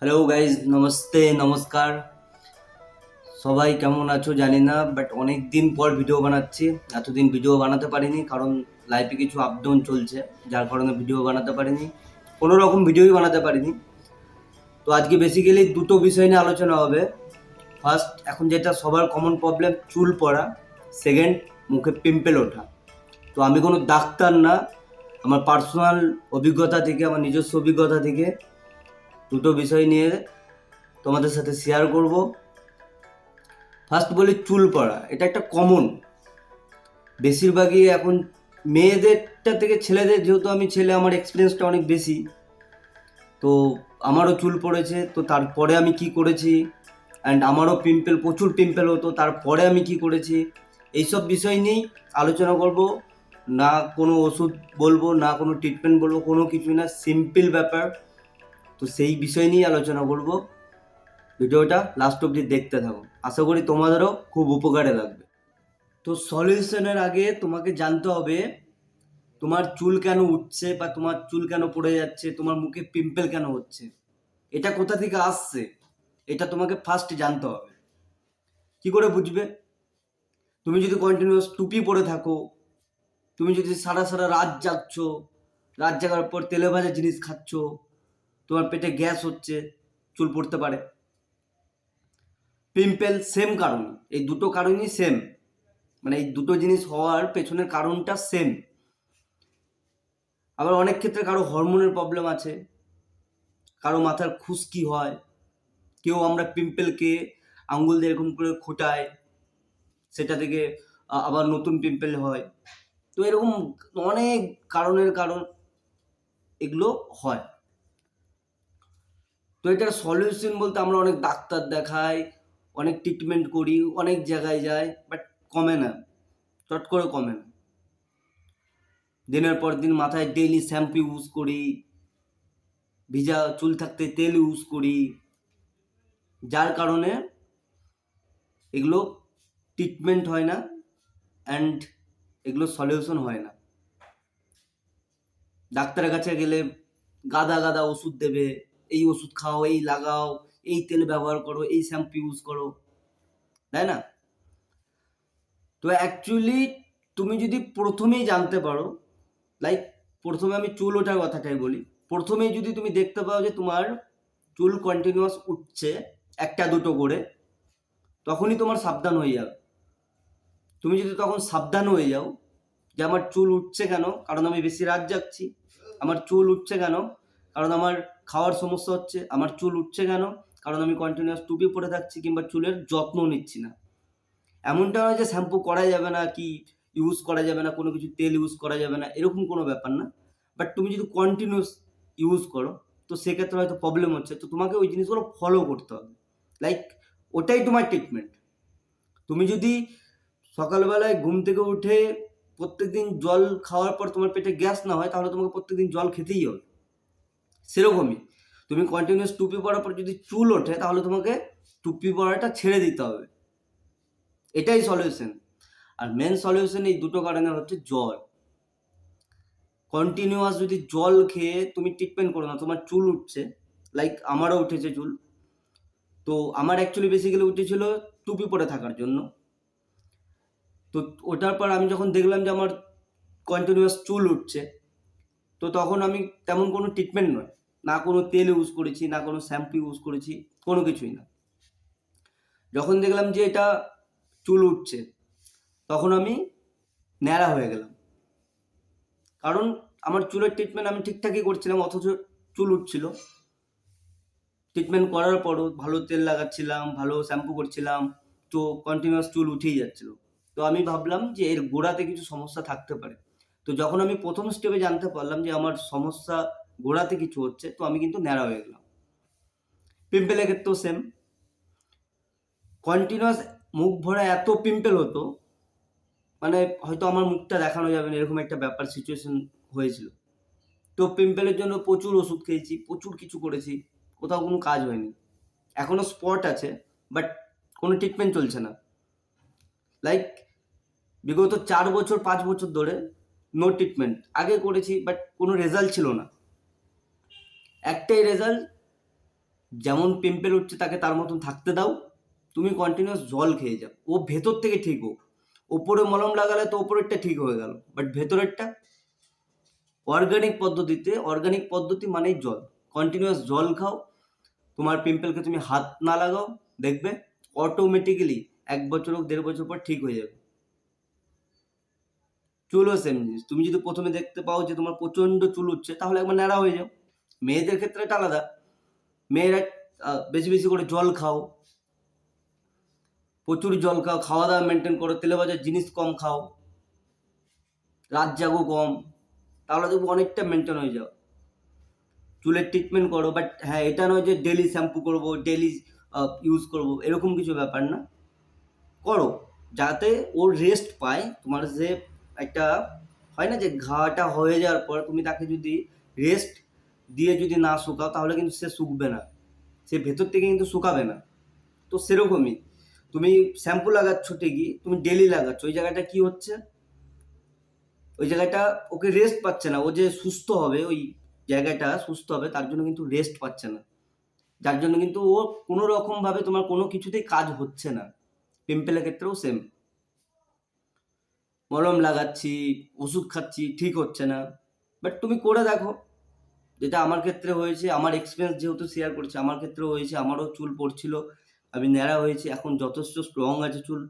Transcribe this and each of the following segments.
Hello guys namaste, নমস্কার। সবাই কেমন আছো জানি না বাট অনেক দিন পর ভিডিও বানাচ্ছি। এতদিন ভিডিও বানাতে পারিনি, কারণ লাইফে কিছু আপ ডাউন চলছে, যার কারণে ভিডিও বানাতে পারিনি। কোনো রকম ভিডিওই বানাতে পারিনি। তো আজকে বেসিক্যালি দুটো বিষয় নিয়ে আলোচনা হবে। ফার্স্ট এখন যেটা সবার কমন প্রবলেম চুল পড়া। সেকেন্ড মুখে পিম্পেল ওঠা। তো আমি কোনো ডাক্তার না, আমার পার্সোনাল অভিজ্ঞতা থেকে, আমার নিজস্ব অভিজ্ঞতা থেকে দুটো বিষয় নিয়ে তোমাদের সাথে শেয়ার করব। ফার্স্ট বলি চুল পড়া, এটা একটা কমন বেশিরভাগই এখন মেয়েদেরটা থেকে ছেলেদের, যেহেতু আমি ছেলে, আমার এক্সপিরিয়েন্সটা অনেক বেশি। তো আমারও চুল পড়েছে, তো তারপরে আমি কি করেছি? অ্যান্ড আমারও পিম্পল প্রচুর পিম্পল হতো, তারপরে আমি কি করেছি? এইসব বিষয় নিয়েই আলোচনা করব। না কোনো ওষুধ বলব, না কোনো ট্রিটমেন্ট বলব, কোনো কিছুই না সিম্পল ব্যাপার। তো সেই বিষয় নিয়ে আলোচনা করব। ভিডিওটা লাস্ট অবধি দেখতে থাকো। আশা করি তোমাদেরও খুব উপকারে লাগবে। তো সলিউশনের আগে তোমাকে জানতে হবে, তোমার চুল কেন উঠছে বা তোমার চুল কেন পড়ে যাচ্ছে, তোমার মুখে পিম্পল কেন হচ্ছে? এটা কোথা থেকে আসছে? এটা তোমাকে ফার্স্ট জানতে হবে। কি করে বুঝবে? তুমি যদি কন্টিনিউয়াস টুপি পরে থাকো, তুমি যদি সারা সারা রাত জাগছো, রাত জাগার পর তেলে ভাজা জিনিস খাচ্ছো তোমার পেটে গ্যাস হচ্ছে, চুল পড়তে পারে। পিম্পেল সেম কারণ এই দুটো কারণই সেম মানে এই দুটো জিনিস হওয়ার পেছনের কারণটা সেম আবার অনেক ক্ষেত্রে কারও হরমোনের প্রবলেম আছে, কারও মাথার খুশকি হয়, কেউ আমরা পিম্পলকে আঙ্গুল দিয়ে এরকম করে খোটায়, সেটা থেকে আবার নতুন পিম্পেল হয়। তো এরকম অনেক কারণের কারণ এগুলো হয়। তো এটার সলিউশন বলতে আমরা অনেক ডাক্তার দেখাই, অনেক ট্রিটমেন্ট করি, অনেক জায়গায় যাই বাট কমে না। চট করে কমে না। দিনের পর দিন মাথায় ডেইলি শ্যাম্পু ইউজ করি, ভিজা চুল থাকতে তেল ইউজ করি, যার কারণে এগুলো ট্রিটমেন্ট হয় না অ্যান্ড এগুলো সলিউশন হয় না। ডাক্তারের কাছে গেলে গাদা গাদা ওষুধ দেবে এই ওষুধ খাও, এই লাগাও, এই তেল ব্যবহার করো, এই শ্যাম্পু ইউজ করো। তাই না? তো অ্যাকচুয়ালি তুমি যদি প্রথমেই জানতে পারো লাইক প্রথমে আমি চুল ওঠার কথাটাই বলি। প্রথমেই যদি তুমি দেখতে পাও যে তোমার চুল কন্টিনিউয়াস উঠছে একটা দুটো করে, তখনই তোমার সাবধান হয়ে যাবে। তুমি যদি তখন সাবধান হয়ে যাও যে আমার চুল উঠছে কেন, কারণ আমি বেশি রাত জাগছি, আমার চুল উঠছে কেন, কারণ আমার খাওয়ার সমস্যা হচ্ছে, আমার চুল উঠছে কেন? কারণ আমি কন্টিনিউয়াস টুপি পরে থাকছি কিংবা চুলের যত্ন নিচ্ছি না। এমনটা নয় যে শ্যাম্পু করা যাবে না, কি ইউজ করা যাবে না, কোনো কিছু তেল ইউজ করা যাবে না, এরকম কোনো ব্যাপার না। বাট তুমি যদি কন্টিনিউস ইউজ করো, তো সেক্ষেত্রে হয়তো প্রবলেম হচ্ছে। তো তোমাকে ওই জিনিসগুলো ফলো করতে হবে। লাইক ওটাই তোমার ট্রিটমেন্ট তুমি যদি সকালবেলায় ঘুম থেকে উঠে প্রত্যেকদিন জল খাওয়ার পর তোমার পেটে গ্যাস না হয়, তাহলে তোমাকে প্রত্যেকদিন জল খেতেই হবে। সেরকমই। তুমি কন্টিনিউয়াস টুপি পরার পর যদি চুল ওঠে, তাহলে তোমাকে টুপি পরাটা ছেড়ে দিতে হবে। এটাই সলিউশন আর মেন সলিউশন এই দুটো কারণে হচ্ছে জল। কন্টিনিউয়াস যদি জল খেয়ে তুমি ট্রিটমেন্ট করো না, তোমার চুল উঠছে লাইক আমারও উঠেছে চুল, তো আমার অ্যাকচুয়ালি বেসিক্যালি উঠেছিল টুপি পরে থাকার জন্য। তো ওটার পর আমি যখন দেখলাম যে আমার কন্টিনিউয়াস চুল উঠছে তো তখন আমি তেমন কোনো ট্রিটমেন্ট নয়। না কোনো তেল ইউজ করেছি, না কোনো শ্যাম্পু ইউজ করেছি, কোনো কিছুই না। যখন দেখলাম যে এটা চুল উঠছে, তখন আমি ন্যাড়া হয়ে গেলাম। কারণ আমার চুলের ট্রিটমেন্ট আমি ঠিকঠাকই করছিলাম, অথচ চুল উঠছিল। ট্রিটমেন্ট করার পরও ভালো তেল লাগাচ্ছিলাম, ভালো শ্যাম্পু করছিলাম, তো কন্টিনিউয়াস চুল উঠেই যাচ্ছিল। তো আমি ভাবলাম যে এর গোড়াতে কিছু সমস্যা থাকতে পারে। তো যখন আমি প্রথম স্টেপে জানতে পারলাম যে আমার সমস্যা গোড়াতে কিছু হচ্ছে, তো আমি কিন্তু ন্যাড়া হয়ে গেলাম। পিম্পেলের ক্ষেত্রেও সেম কন্টিনিউয়াস মুখ ভরা এত পিম্পেল হতো মানে হয়তো আমার মুখটা দেখানো যাবে না, এরকম একটা ব্যাপার সিচুয়েশন হয়েছিল। তো পিম্পেলের জন্য প্রচুর ওষুধ খেয়েছি, প্রচুর কিছু করেছি, কোথাও কোনো কাজ হয়নি। এখনও স্পট আছে বাট কোনো ট্রিটমেন্ট চলছে না। লাইক বিগত চার বছর, পাঁচ বছর ধরে নো ট্রিটমেন্ট আগে করেছি বাট কোনো রেজাল্ট ছিল না। একটাই রেজাল্ট যেমন পিম্পেল উঠছে তাকে তার মতন থাকতে দাও, তুমি কন্টিনিউয়াস জল খেয়ে যাও। ও ভেতর থেকে ঠিক হোক ওপরে মলম লাগালে তো ওপরেরটা ঠিক হয়ে গেল বাট ভেতরেরটা অর্গানিক পদ্ধতিতে অর্গানিক পদ্ধতি মানেই জল। কন্টিনিউয়াস জল খাও, তোমার পিম্পলকে তুমি হাত না লাগাও, দেখবে অটোমেটিক্যালি এক বছর হোক, দেড় বছর পর ঠিক হয়ে যাবে। চুলও সেম জিনিস। তুমি যদি প্রথমে দেখতে পাও যে তোমার প্রচণ্ড চুল উঠছে, তাহলে একবার ন্যাড়া হয়ে যাও। মেয়েদের ক্ষেত্রে এটা আলাদা। মেয়েরা বেশি বেশি করে জল খাও। প্রচুর জল খাও খাওয়া দাওয়া মেনটেন করো, তেলে ভাজার জিনিস কম খাও। রাত জাগো কম, তাহলে দেখব অনেকটা মেনটেন হয়ে যাও। চুলের ট্রিটমেন্ট করো বাট হ্যাঁ এটা নয় যে ডেলি শ্যাম্পু করব ডেলি ইউজ করব, এরকম কিছু ব্যাপার না। করো, যাতে ওর রেস্ট পায়, তোমার যে একটা হয় না যে ঘাটা হয়ে যাওয়ার পর তুমি তাকে যদি রেস্ট দিয়ে যদি না শুকাও, তাহলে কিন্তু সে শুকবে না। সে ভেতর থেকে কিন্তু শুকাবে না। তো সেরকমই। তুমি শ্যাম্পু লাগাচ্ছ ঠিকই, তুমি ডেলি লাগাচ্ছ। ওই জায়গাটা কি হচ্ছে? ওই জায়গাটা ওকে রেস্ট পাচ্ছে না। ও যে সুস্থ হবে, ওই জায়গাটা সুস্থ হবে, তার জন্য কিন্তু রেস্ট পাচ্ছে না। যার জন্য কিন্তু ও কোনো রকমভাবে তোমার কোনো কিছুতেই কাজ হচ্ছে না। পিম্পেলের ক্ষেত্রেও সেম মলম লাগাচ্ছি, ওষুধ খাচ্ছি, ঠিক হচ্ছে না। বাট তুমি করে দেখো। যেটা আমার ক্ষেত্রে হয়েছে, আমার এক্সপিরিয়েন্স যেহেতু শেয়ার করছি, আমার ক্ষেত্রেও হয়েছে, আমারও চুল পড়ছিল, আমি ন্যাড়া হয়েছে, এখন যথেষ্ট স্ট্রং আছে চুল,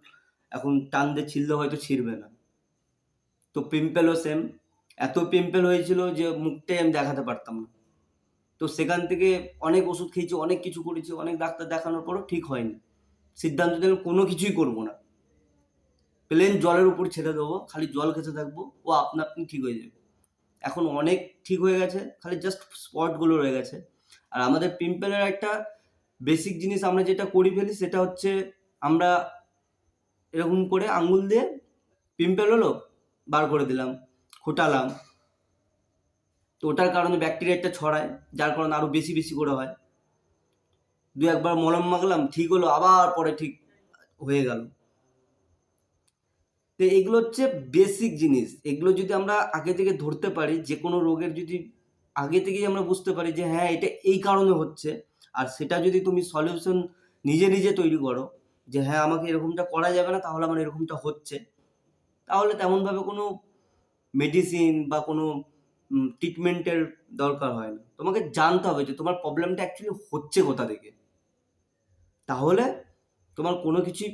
এখন টান দিয়ে ছিললে হয়তো ছিঁড়বে না। তো পিম্পেলও সেম এত পিম্পেল হয়েছিল যে মুখটাই আমি দেখাতে পারতাম না। তো সেখান থেকে অনেক ওষুধ খেয়েছি, অনেক কিছু করেছি, অনেক ডাক্তার দেখানোর পরও ঠিক হয়নি। সিদ্ধান্ত নিলাম কোনো কিছুই করব না। প্লেন জলের উপর ছেড়ে দেবো, খালি জল খেতে থাকব, ও আপনা আপনি ঠিক হয়ে যাবে। এখন অনেক ঠিক হয়ে গেছে, খালি জাস্ট স্পটগুলো রয়ে গেছে। আর আমাদের পিম্পলের একটা বেসিক জিনিস আমরা যেটা করি ফেলি, সেটা হচ্ছে আমরা এরকম করে আঙুল দিয়ে পিম্পল হলো, বার করে দিলাম, খোটালাম। তো ওটার কারণে ব্যাকটেরিয়াটা ছড়ায়, যার কারণে আরও বেশি বেশি করে হয়। দু একবার মলম মাখলাম, ঠিক হলো, আবার পরে ঠিক হয়ে গেল। তো এগুলো হচ্ছে বেসিক জিনিস। এগুলো যদি আমরা আগে থেকে ধরতে পারি যে কোনো রোগের যদি আগে থেকেই আমরা বুঝতে পারি যে হ্যাঁ এটা এই কারণে হচ্ছে, আর সেটা যদি তুমি সলিউশন নিজে নিজে তৈরি করো, যে হ্যাঁ আমাকে এরকমটা করা যাবে না, তাহলে আমার এরকমটা হচ্ছে, তাহলে তেমনভাবে কোনো মেডিসিন বা কোনো ট্রিটমেন্টের দরকার হয় না। তোমাকে জানতে হবে যে, তোমার প্রবলেমটা অ্যাকচুয়ালি হচ্ছে কোথা থেকে। তাহলে তোমার কোনো কিছুই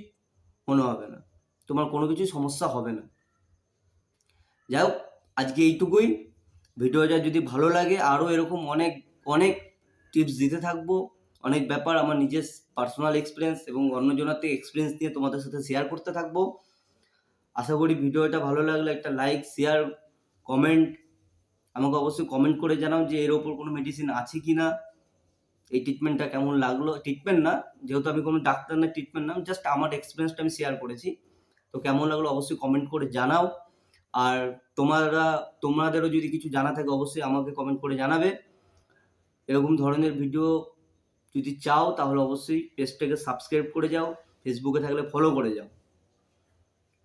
মনে হবে না। তোমার কোনো কিছুই সমস্যা হবে না। যাই হোক, আজকে এইটুকুই। ভিডিওটা যদি ভালো লাগে, আরও এরকম অনেক অনেক টিপস দিতে থাকব। অনেক ব্যাপার আমার নিজের পার্সোনাল এক্সপিরিয়েন্স এবং অন্যজনের থেকে এক্সপিরিয়েন্স নিয়ে তোমাদের সাথে শেয়ার করতে থাকব। আশা করি ভিডিওটা ভালো লাগলে একটা লাইক শেয়ার কমেন্ট আমাকে অবশ্যই কমেন্ট করে জানাও যে এর ওপর কোনো মেডিসিন আছে কি না এই ট্রিটমেন্টটা কেমন লাগল? ট্রিটমেন্ট না, যেহেতু আমি কোনো ডাক্তার না ট্রিটমেন্ট না জাস্ট আমার এক্সপিরিয়েন্সটা আমি শেয়ার করেছি। তো কেমন লাগল অবশ্যই কমেন্ট করে জানাও। আর তোমারা, তোমাদেরও যদি কিছু জানা থাকে অবশ্যই আমাকে কমেন্ট করে জানাবে। এরকম ধরনের ভিডিও যদি চাও তাহলে অবশ্যই পেজটাকে সাবস্ক্রাইব করে যাও ফেসবুকে থাকলে ফলো করে যাও।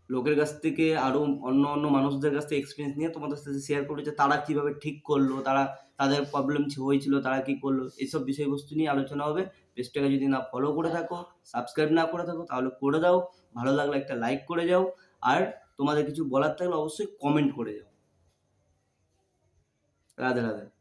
লোকের কাছ থেকে আরও অন্য অন্য মানুষদের কাছ থেকে এক্সপিরিয়েন্স নিয়ে তোমাদের সাথে শেয়ার করো যে তারা কীভাবে ঠিক করল, তারা তাদের প্রবলেম হয়েছিল, তারা কী করল, এইসব বিষয়বস্তু নিয়ে আলোচনা হবে। পেজটাকে যদি না ফলো করে থাকো সাবস্ক্রাইব না করে থাকো, তাহলে করে দাও। ভালো লাগলে একটা লাইক করে যাও। আর তোমাদের কিছু বলার থাকলে অবশ্যই কমেন্ট করে যাও। রাধে রাধে।